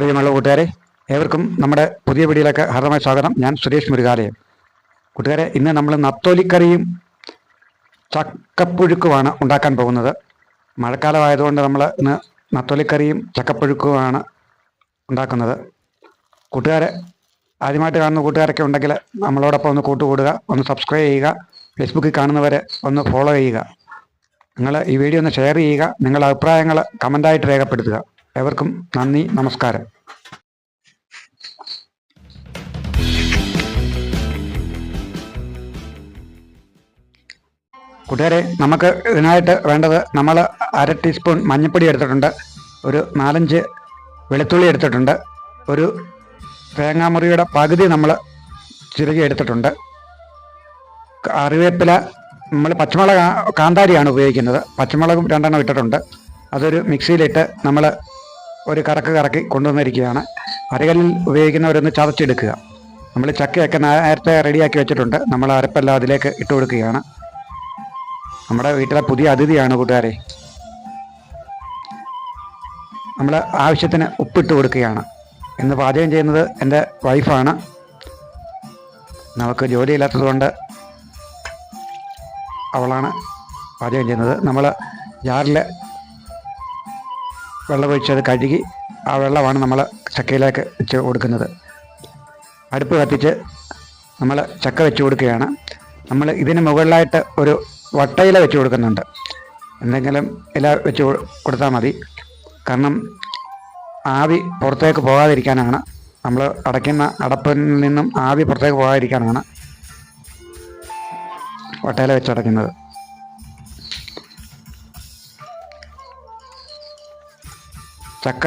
പ്രിയമുള്ള കൂട്ടുകാരെ ഏവർക്കും നമ്മുടെ പുതിയ വീഡിയോയിലേക്ക് ഹർദമായ സ്വാഗതം. ഞാൻ സുരേഷ് മുരുകാലയം. കൂട്ടുകാരെ ഇന്ന് നമ്മൾ നത്തോലിക്കറിയും ചക്കപ്പുഴുക്കുമാണ് ഉണ്ടാക്കാൻ പോകുന്നത്. മഴക്കാലമായതുകൊണ്ട് നമ്മൾ ഇന്ന് നത്തോലിക്കറിയും ചക്കപ്പുഴുക്കുമാണ് ഉണ്ടാക്കുന്നത്. കൂട്ടുകാരെ ആദ്യമായിട്ട് കാണുന്ന കൂട്ടുകാരൊക്കെ ഉണ്ടെങ്കിൽ നമ്മളോടൊപ്പം ഒന്ന് കൂട്ടുകൂടുക ഒന്ന് സബ്സ്ക്രൈബ് ചെയ്യുക ഫേസ്ബുക്കിൽ കാണുന്നവരെ ഒന്ന് ഫോളോ ചെയ്യുക. നിങ്ങൾ ഈ വീഡിയോ ഒന്ന് ഷെയർ ചെയ്യുക നിങ്ങളുടെ അഭിപ്രായങ്ങൾ കമന്റായിട്ട് രേഖപ്പെടുത്തുക. ഏവർക്കും നന്ദി നമസ്കാരം. കൂട്ടുകാരെ നമുക്ക് ഇതിനായിട്ട് വേണ്ടത് നമ്മൾ അര ടീസ്പൂൺ മഞ്ഞൾപ്പൊടി എടുത്തിട്ടുണ്ട് ഒരു നാലഞ്ച് വെളുത്തുള്ളി എടുത്തിട്ടുണ്ട് ഒരു തേങ്ങാമുറിയുടെ പകുതി നമ്മൾ ചിരകി എടുത്തിട്ടുണ്ട്. കറിവേപ്പില നമ്മൾ പച്ചമുളക് കാന്താരിയാണ് ഉപയോഗിക്കുന്നത്. പച്ചമുളകും രണ്ടെണ്ണം ഇട്ടിട്ടുണ്ട്. അതൊരു മിക്സിയിലിട്ട് നമ്മൾ ഒരു കറക്ക് കറക്കി കൊണ്ടുവന്നിരിക്കുകയാണ്. അരകല്ലിൽ ഉപയോഗിക്കുന്നവരൊന്ന് ചതച്ചെടുക്കുക. നമ്മൾ ചക്കയൊക്കെ നേരത്തെ റെഡിയാക്കി വെച്ചിട്ടുണ്ട്. നമ്മൾ അരപ്പെല്ലാം അതിലേക്ക് ഇട്ട് കൊടുക്കുകയാണ്. നമ്മുടെ വീട്ടിലെ പുതിയ അതിഥിയാണ് കൂട്ടുകാരെ. നമ്മൾ ആവശ്യത്തിന് ഉപ്പിട്ട് കൊടുക്കുകയാണ്. ഇന്ന് പാചകം ചെയ്യുന്നത് എന്റെ വൈഫാണ്. നമുക്ക് ജോലിയില്ലാത്തതുകൊണ്ട് അവളാണ് പാചകം ചെയ്യുന്നത്. നമ്മൾ ജാറിൽ വെള്ളമൊഴിച്ചത് കഴുകി ആ വെള്ളമാണ് നമ്മൾ ചക്കയിലേക്ക് വെച്ച് കൊടുക്കുന്നത്. അടുപ്പ് കത്തിച്ച് നമ്മൾ ചക്ക വെച്ച് കൊടുക്കുകയാണ്. നമ്മൾ ഇതിന് മുകളിലായിട്ട് ഒരു വട്ടയില വെച്ച് കൊടുക്കുന്നുണ്ട്. എന്തെങ്കിലും ഇല വെച്ച് കൊടുത്താൽ മതി. കാരണം ആവി പുറത്തേക്ക് പോകാതിരിക്കാനാണ്. നമ്മൾ അടയ്ക്കുന്ന അടപ്പിൽ നിന്നും ആവി പുറത്തേക്ക് പോകാതിരിക്കാനാണ് വട്ടയില വെച്ച് ചക്ക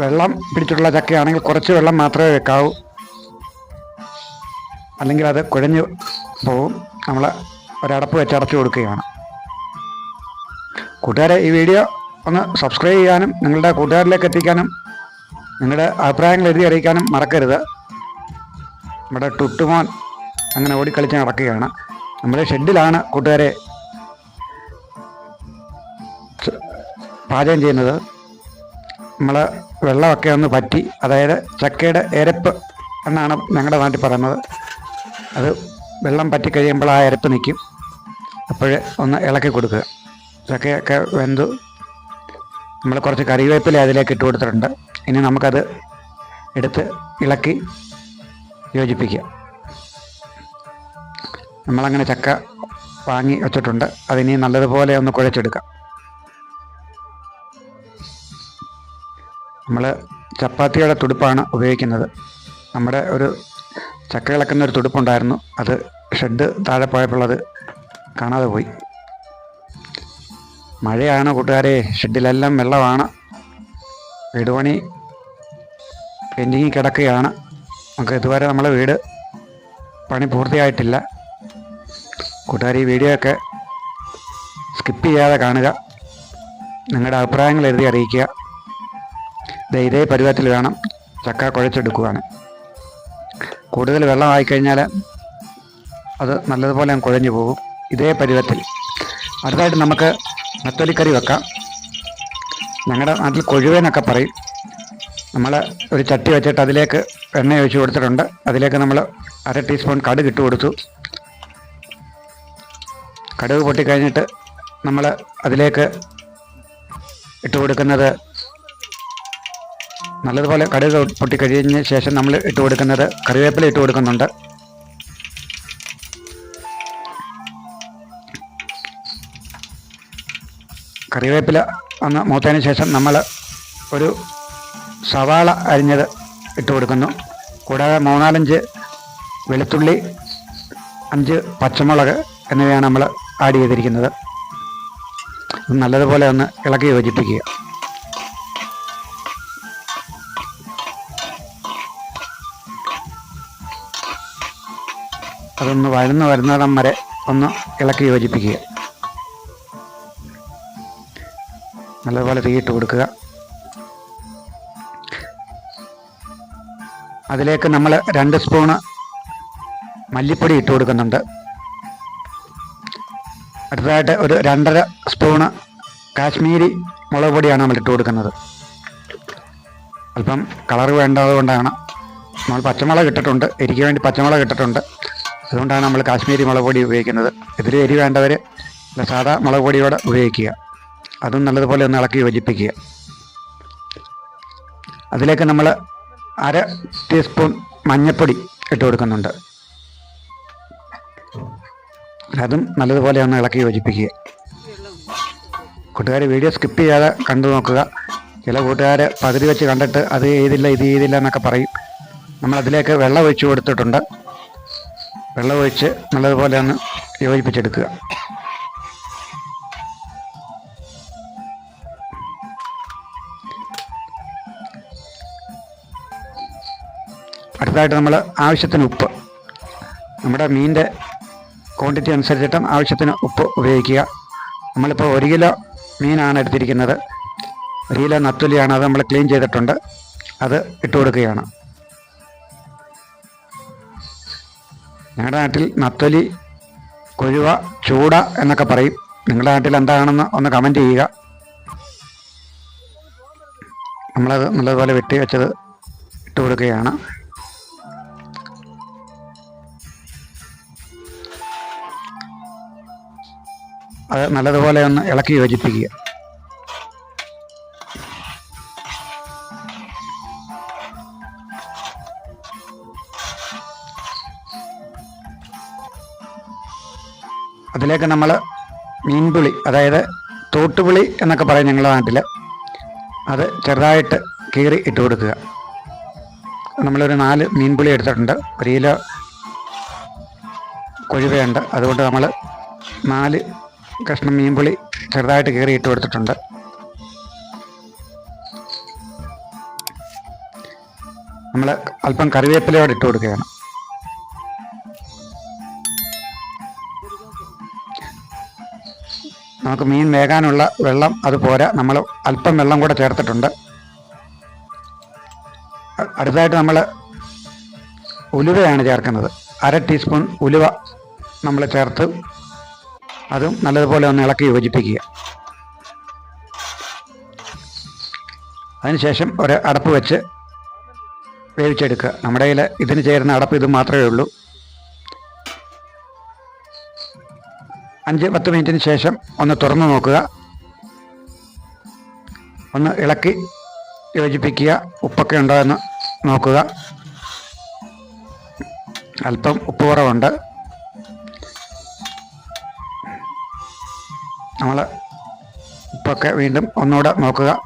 വെള്ളം പിടിച്ചിട്ടുള്ള ചക്കയാണെങ്കിൽ കുറച്ച് വെള്ളം മാത്രമേ വെക്കാവൂ. അല്ലെങ്കിൽ അത് കുഴഞ്ഞു പോവും. നമ്മൾ ഒരടപ്പ് വെച്ച് അടച്ചു കൊടുക്കുകയാണ്. കൂട്ടുകാരെ ഈ വീഡിയോ ഒന്ന് സബ്സ്ക്രൈബ് ചെയ്യാനും നിങ്ങളുടെ കൂട്ടുകാരിലേക്ക് എത്തിക്കാനും നിങ്ങളുടെ അഭിപ്രായങ്ങൾ എഴുതി അറിയിക്കാനും മറക്കരുത്. നമ്മുടെ ടുട്ടുമോൻ അങ്ങനെ ഓടിക്കളിച്ച് നടക്കുകയാണ്. നമ്മുടെ ഷെഡിലാണ് കൂട്ടുകാരെ പാചകം ചെയ്യുന്നത്. നമ്മൾ വെള്ളമൊക്കെ ഒന്ന് പറ്റി അതായത് ചക്കയുടെ എരപ്പ് എന്നാണ് ഞങ്ങളുടെ നാട്ടിൽ പറയുന്നത്. അത് വെള്ളം പറ്റി കഴിയുമ്പോൾ ആ എരപ്പ് നിൽക്കും. അപ്പോൾ ഒന്ന് ഇളക്കി കൊടുക്കുക. ചക്കയൊക്കെ വെന്തു. നമ്മൾ കുറച്ച് കറിവേപ്പില അതിലേക്ക് ഇട്ട് കൊടുത്തിട്ടുണ്ട്. ഇനി നമുക്കത് എടുത്ത് ഇളക്കി യോജിപ്പിക്കുക. നമ്മളങ്ങനെ ചക്ക വാങ്ങി വെച്ചിട്ടുണ്ട്. അതിനി നല്ലതുപോലെ ഒന്ന് കുഴച്ചെടുക്കാം. നമ്മൾ ചപ്പാത്തിയുടെ തുടുപ്പാണ് ഉപയോഗിക്കുന്നത്. നമ്മുടെ ഒരു ചക്ക ഇളക്കുന്ന ഒരു തുടുപ്പുണ്ടായിരുന്നു. അത് ഷെഡ് താഴെ പോയപ്പോൾ അത് കാണാതെ പോയി. മഴയാണ് കൂട്ടുകാരെ. ഷെഡിലെല്ലാം വെള്ളമാണ്. വീട് പണി പെൻഡിങ്ങിൽ കിടക്കുകയാണ്. നമുക്ക് ഇതുവരെ നമ്മളെ വീട് പണി പൂർത്തിയായിട്ടില്ല. കൂട്ടുകാർ ഈ വീഡിയോ ഒക്കെ സ്കിപ്പ് ചെയ്യാതെ കാണുക. നിങ്ങളുടെ അഭിപ്രായങ്ങൾ എഴുതി അറിയിക്കുക. ഇതേ പരുവത്തിൽ വേണം ചക്ക കുഴച്ചെടുക്കുവാണ്. കൂടുതൽ വെള്ളമായി കഴിഞ്ഞാൽ അത് നല്ലതുപോലെ കുഴഞ്ഞു പോകും. ഇതേ പരുവത്തിൽ. അടുത്തായിട്ട് നമുക്ക് നത്തോലിക്കറി വെക്കാം. ഞങ്ങളുടെ നാട്ടിൽ കൊഴുവേനൊക്കെ പറയും. നമ്മൾ ഒരു ചട്ടി വെച്ചിട്ട് അതിലേക്ക് എണ്ണ ഒഴിച്ച് കൊടുത്തിട്ടുണ്ട്. അതിലേക്ക് നമ്മൾ അര ടീസ്പൂൺ കടുക് ഇട്ട് കൊടുത്തു. കടുക് പൊട്ടിക്കഴിഞ്ഞിട്ട് നമ്മൾ അതിലേക്ക് ഇട്ട് കൊടുക്കുന്നത് നല്ലതുപോലെ കടുക് പൊട്ടിക്കഴിഞ്ഞ ശേഷം നമ്മൾ ഇട്ട് കൊടുക്കുന്നത് കറിവേപ്പില ഇട്ട് കൊടുക്കുന്നുണ്ട്. കറിവേപ്പില ഒന്ന് മൂത്തതിന് ശേഷം നമ്മൾ ഒരു സവാള അരിഞ്ഞത് ഇട്ട് കൊടുക്കുന്നു. കൂടാതെ മൂന്നാലഞ്ച് വെളുത്തുള്ളി അഞ്ച് പച്ചമുളക് എന്നിവയാണ് നമ്മൾ ആഡ് ചെയ്തിരിക്കുന്നത്. നല്ലതുപോലെ ഒന്ന് ഇളക്കി യോജിപ്പിക്കുക. അതൊന്ന് വഴന്ന് വരുന്നിടം വരെ ഒന്ന് ഇളക്കി യോജിപ്പിക്കുക. നല്ലപോലെ തീയിട്ട് കൊടുക്കുക. അതിലേക്ക് നമ്മൾ രണ്ട് സ്പൂണ് മല്ലിപ്പൊടി ഇട്ട് കൊടുക്കുന്നുണ്ട്. അടുത്തതായിട്ട് ഒരു രണ്ടര സ്പൂണ് കാശ്മീരി മുളക് പൊടിയാണ് നമ്മൾ ഇട്ട് കൊടുക്കുന്നത്. അല്പം കളർ വേണ്ടതുകൊണ്ടാണ്. നമ്മൾ പച്ചമുളക് ഇട്ടിട്ടുണ്ട്. എരിക്ക് വേണ്ടി പച്ചമുളക് ഇട്ടിട്ടുണ്ട്. അതുകൊണ്ടാണ് നമ്മൾ കാശ്മീരി മുളക് പൊടി ഉപയോഗിക്കുന്നത്. ഇതിൽ എരി വേണ്ടവർ സാധാ മുളക് പൊടിയോടെ ഉപയോഗിക്കുക. അതും നല്ലതുപോലെ ഒന്ന് ഇളക്കി യോജിപ്പിക്കുക. അതിലേക്ക് നമ്മൾ അര ടീസ്പൂൺ മഞ്ഞൾപ്പൊടി ഇട്ട് കൊടുക്കുന്നുണ്ട്. അതും നല്ലതുപോലെ ഒന്ന് ഇളക്കി യോജിപ്പിക്കുക. കൂട്ടുകാർ വീഡിയോ സ്കിപ്പ് ചെയ്യാതെ കണ്ടു നോക്കുക. ചില കൂട്ടുകാർ പകുതി വെച്ച് കണ്ടിട്ട് അത് ചെയ്തില്ല ഇത് ചെയ്തില്ല എന്നൊക്കെ പറയും. നമ്മൾ അതിലേക്ക് വെള്ളം ഒഴിച്ചു കൊടുത്തിട്ടുണ്ട്. വെള്ളം ഒഴിച്ച് നല്ലതുപോലെ ഒന്ന് യോജിപ്പിച്ചെടുക്കുക. അടുത്തതായിട്ട് നമ്മൾ ആവശ്യത്തിന് ഉപ്പ്. നമ്മുടെ മീനിന്റെ ക്വാണ്ടിറ്റി അനുസരിച്ചിട്ടും ആവശ്യത്തിന് ഉപ്പ് ഉപയോഗിക്കുക. നമ്മളിപ്പോൾ ഒരു കിലോ മീനാണ് എടുത്തിരിക്കുന്നത്. ഒരു കിലോ നത്തുലിയാണ് അത് നമ്മൾ ക്ലീൻ ചെയ്തിട്ടുണ്ട്. അത് ഇട്ട് കൊടുക്കുകയാണ്. ഞങ്ങളുടെ നാട്ടിൽ നത്തൊലി കൊഴുവ ചൂട എന്നൊക്കെ പറയും. നിങ്ങളുടെ നാട്ടിൽ എന്താണെന്ന് ഒന്ന് കമന്റ് ചെയ്യുക. നമ്മളത് നല്ലതുപോലെ വെട്ടി വെച്ചത് ഇട്ട് കൊടുക്കുകയാണ്. അത് നല്ലതുപോലെ ഒന്ന് ഇളക്കി യോജിപ്പിക്കുക. അതിലേക്ക് നമ്മൾ മീൻപുളി അതായത് തോട്ടുപുളി എന്നൊക്കെ പറയും ഞങ്ങളുടെ നാട്ടിൽ അത് ചെറുതായിട്ട് കീറി ഇട്ട് കൊടുക്കുക. നമ്മളൊരു നാല് മീൻപുളി എടുത്തിട്ടുണ്ട്. ഒരു കിലോ കൊഴുവയുണ്ട്. അതുകൊണ്ട് നമ്മൾ നാല് കഷ്ണം മീൻപുളി ചെറുതായിട്ട് കീറി ഇട്ട് കൊടുത്തിട്ടുണ്ട്. നമ്മൾ അല്പം കറിവേപ്പിലയോടെ ഇട്ട് കൊടുക്കുകയാണ്. നമുക്ക് മീൻ വേകാനുള്ള വെള്ളം അതുപോലെ നമ്മൾ അല്പം വെള്ളം കൂടെ ചേർത്തിട്ടുണ്ട്. അടുത്തതായിട്ട് നമ്മൾ ഉലുവയാണ് ചേർക്കുന്നത്. അര ടീസ്പൂൺ ഉലുവ നമ്മൾ ചേർത്ത് അതും നല്ലതുപോലെ ഒന്ന് ഇളക്കി യോജിപ്പിക്കുക. അതിനുശേഷം ഒരു അടപ്പ് വെച്ച് വേവിച്ചെടുക്കുക. നമ്മുടെ കയ്യിൽ ഇതിന് ചേരുന്ന അടപ്പ് ഇത് മാത്രമേ ഉള്ളൂ. അഞ്ച് പത്ത് മിനിറ്റിന് ശേഷം ഒന്ന് തുറന്നു നോക്കുക. ഒന്ന് ഇളക്കി യോജിപ്പിക്കുക. ഉപ്പൊക്കെ ഉണ്ടോ എന്ന് നോക്കുക. അല്പം ഉപ്പ് കുറവുണ്ട്. നമ്മൾ ഉപ്പൊക്കെ വീണ്ടും ഒന്നുകൂടെ നോക്കുക.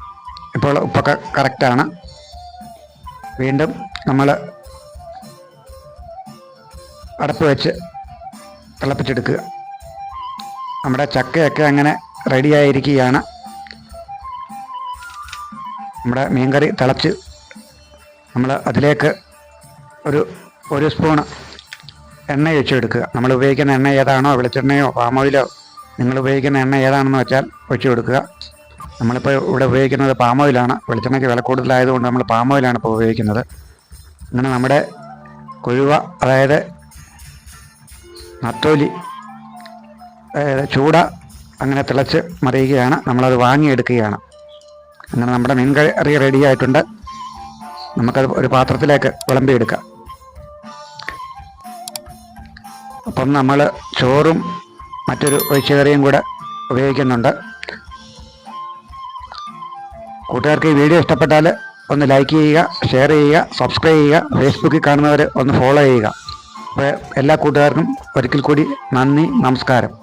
ഇപ്പോൾ ഉപ്പൊക്കെ കറക്റ്റാണ് വീണ്ടും നമ്മൾ അടപ്പ് വെച്ച് തിളപ്പിച്ചെടുക്കുക. നമ്മുടെ ചക്കയൊക്കെ അങ്ങനെ റെഡിയായിരിക്കുകയാണ് നമ്മുടെ മീൻകറി തിളച്ച് നമ്മൾ അതിലേക്ക് ഒരു ഒരു സ്പൂണ് എണ്ണ ഒഴിച്ചെടുക്കുക. നമ്മൾ ഉപയോഗിക്കുന്ന എണ്ണ ഏതാണോ വെളിച്ചെണ്ണയോ പാം ഓയിലോ നിങ്ങൾ ഉപയോഗിക്കുന്ന എണ്ണ ഏതാണെന്ന് വെച്ചാൽ ഒഴിച്ചു കൊടുക്കുക നമ്മളിപ്പോൾ ഇവിടെ ഉപയോഗിക്കുന്നത് പാം ഓയിലാണ് വെളിച്ചെണ്ണയ്ക്ക് വില കൂടുതലായതുകൊണ്ട് നമ്മൾ പാം ഓയിലാണ് ഇപ്പോൾ ഉപയോഗിക്കുന്നത്. അങ്ങനെ നമ്മുടെ കൊഴുവ അതായത് നത്തോലി ചൂട അങ്ങനെ തിളച്ച് മറിയുകയാണ്. നമ്മളത് വാങ്ങിയെടുക്കുകയാണ്. അങ്ങനെ നമ്മുടെ മീൻ കറി റെഡി ആയിട്ടുണ്ട്. നമുക്കത് ഒരു പാത്രത്തിലേക്ക് വിളമ്പിയെടുക്കാം. അപ്പം നമ്മൾ ചോറും മറ്റൊരു ഒഴിച്ചുകറിയും കൂടെ ഉപയോഗിക്കുന്നുണ്ട്. കൂട്ടുകാർക്ക് ഈ വീഡിയോ ഇഷ്ടപ്പെട്ടാൽ ഒന്ന് ലൈക്ക് ചെയ്യുക ഷെയർ ചെയ്യുക സബ്സ്ക്രൈബ് ചെയ്യുക ഫേസ്ബുക്കിൽ കാണുന്നവർ ഒന്ന് ഫോളോ ചെയ്യുക. അപ്പോൾ എല്ലാ കൂട്ടുകാർക്കും ഒരിക്കൽ കൂടി നന്ദി നമസ്കാരം.